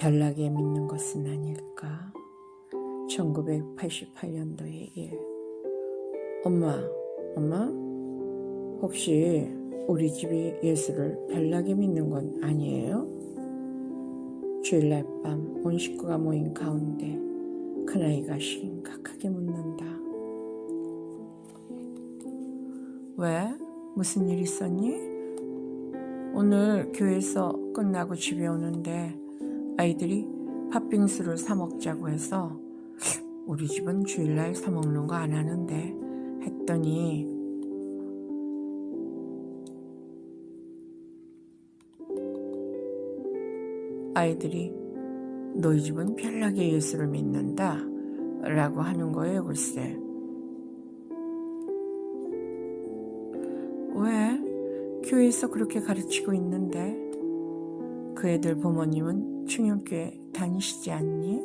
별나게 믿는 것은 아닐까? 1988년도의 일. 엄마, 엄마? 혹시 우리 집이 예수를 별나게 믿는 건 아니에요? 주일날 밤 온 식구가 모인 가운데 큰아이가 심각하게 묻는다. 왜? 무슨 일 있었니? 오늘 교회에서 끝나고 집에 오는데 아이들이 팥빙수를 사 먹자고 해서 우리 집은 주일날 사 먹는 거 안 하는데 했더니 아이들이 너희 집은 편하게 예수를 믿는다 라고 하는 거예요 글쎄 왜? 교회에서 그렇게 가르치고 있는데 그 애들 부모님은 충영교회 다니시지 않니?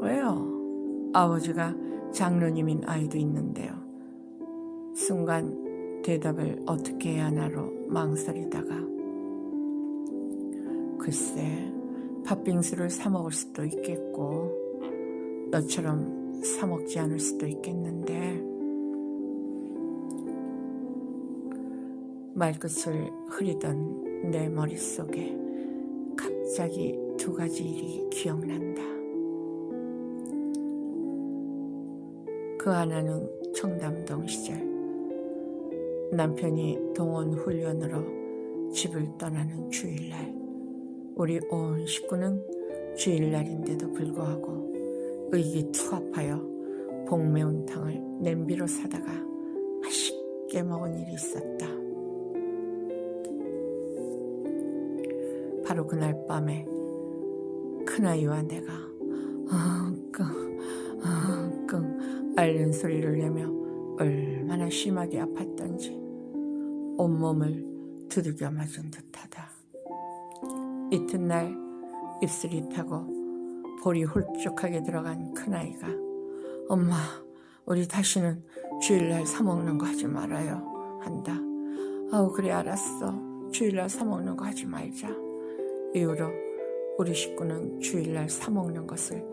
왜요? 아버지가 장로님인 아이도 있는데요. 순간 대답을 어떻게 해야 하나로 망설이다가 글쎄 팥빙수를 사 먹을 수도 있겠고 너처럼 사 먹지 않을 수도 있겠는데 말끝을 흐리던 내 머릿속에 갑자기 두 가지 일이 기억난다. 그 하나는 청담동 시절 남편이 동원 훈련으로 집을 떠나는 주일날 우리 온 식구는 주일날인데도 불구하고 의기투합하여 복매운탕을 냄비로 사다가 맛있게 먹은 일이 있었다. 바로 그날 밤에 큰아이와 내가 끙, 끙 앓는 소리를 내며 얼마나 심하게 아팠던지 온몸을 두들겨 맞은 듯하다. 이튿날 입술이 타고 볼이 홀쭉하게 들어간 큰아이가 엄마 우리 다시는 주일날 사 먹는 거 하지 말아요 한다. 아우 그래 알았어 주일날 사 먹는 거 하지 말자. 이후로 우리 식구는 주일날 사 먹는 것을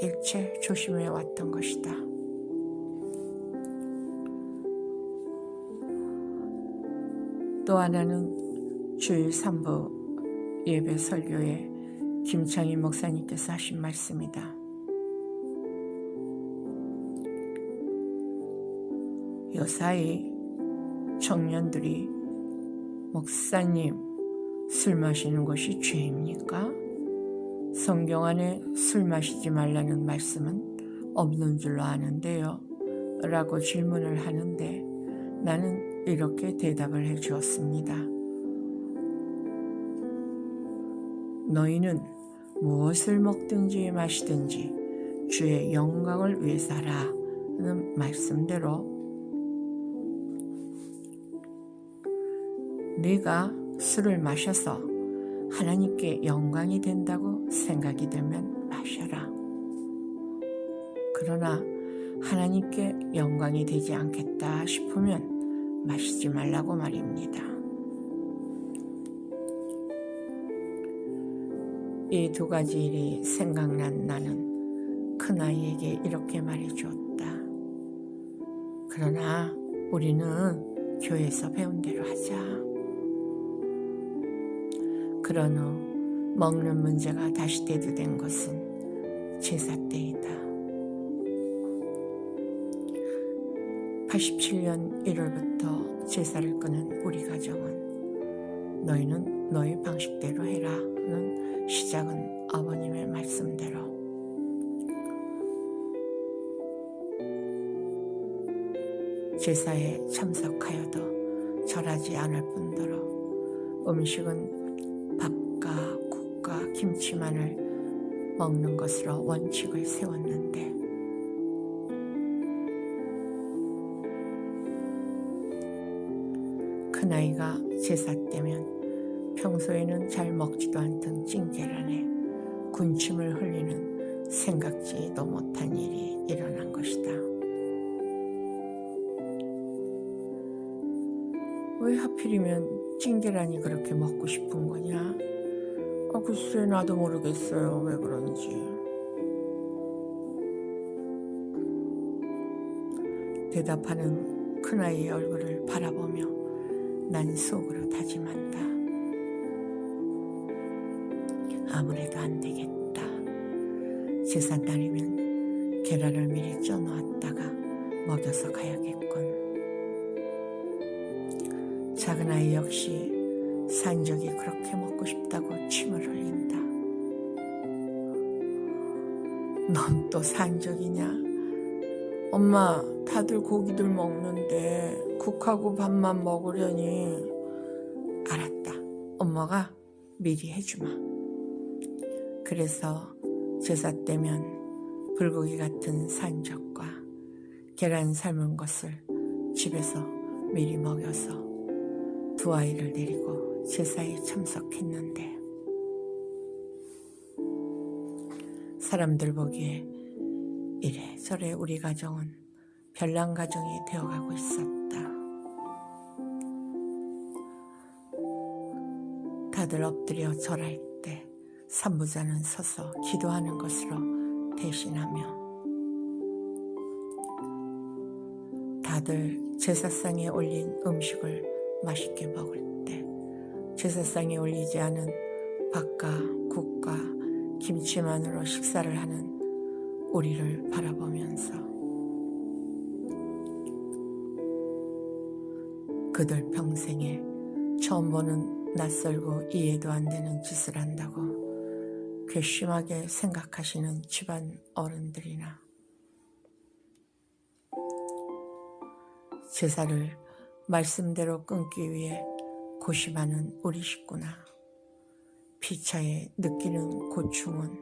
일체 조심해 왔던 것이다. 또 하나는 주일 3부 예배 설교에 김창희 목사님께서 하신 말씀이다. 요사이 청년들이 목사님 술 마시는 것이 죄입니까? 성경 안에 술 마시지 말라는 말씀은 없는 줄로 아는데요. 라고 질문을 하는데 나는 이렇게 대답을 해 주었습니다. 너희는 무엇을 먹든지 마시든지 주의 영광을 위해 살아는 말씀대로 네가 술을 마셔서 하나님께 영광이 된다고 생각이 되면 마셔라. 그러나 하나님께 영광이 되지 않겠다 싶으면 마시지 말라고 말입니다. 이 두 가지 일이 생각난 나는 큰아이에게 이렇게 말해주었다. 그러나 우리는 교회에서 배운 대로 하자. 그런 후 먹는 문제가 다시 대두된 것은 제사 때이다. 87년 1월부터 제사를 끄는 우리 가정은 너희는 너희 방식대로 해라는 시작은 아버님의 말씀대로 제사에 참석하여도 절하지 않을 뿐더러 음식은 김치만을 먹는 것으로 원칙을 세웠는데 큰아이가 제사 때면 평소에는 잘 먹지도 않던 찡계란에 군침을 흘리는 생각지도 못한 일이 일어난 것이다. 왜 하필이면 찐계란이 그렇게 먹고 싶은 거냐? 아, 글쎄 나도 모르겠어요. 왜 그런지. 대답하는 큰아이의 얼굴을 바라보며 난 속으로 다짐한다. 아무래도 안 되겠다. 제산 날이면 계란을 미리 쪄놓았다가 먹여서 가야겠군. 작은 아이 역시 산적이 그렇게 먹고 싶다고 침을 흘린다. 넌 또 산적이냐? 엄마, 다들 고기들 먹는데 국하고 밥만 먹으려니. 알았다. 엄마가 미리 해주마. 그래서 제사 때면 불고기 같은 산적과 계란 삶은 것을 집에서 미리 먹여서 두 아이를 데리고 제사에 참석했는데 사람들 보기에 이래저래 우리 가정은 별난 가정이 되어가고 있었다. 다들 엎드려 절할 때 산부자는 서서 기도하는 것으로 대신하며 다들 제사상에 올린 음식을 맛있게 먹을 때 제사상에 올리지 않은 밥과 국과 김치만으로 식사를 하는 우리를 바라보면서 그들 평생에 처음 보는 낯설고 이해도 안 되는 짓을 한다고 괘씸하게 생각하시는 집안 어른들이나 제사를 말씀대로 끊기 위해 고심하는 우리 식구나 피차에 느끼는 고충은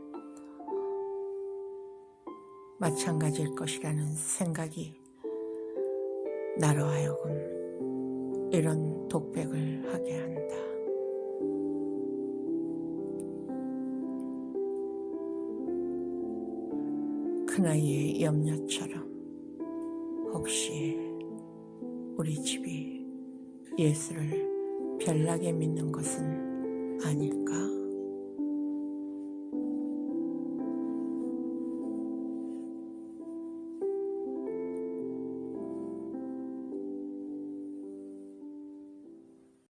마찬가지일 것이라는 생각이 나로 하여금 이런 독백을 하게 한다. 큰아이의 염려처럼 혹시 우리 집이 예수를 별나게 믿는 것은 아닐까?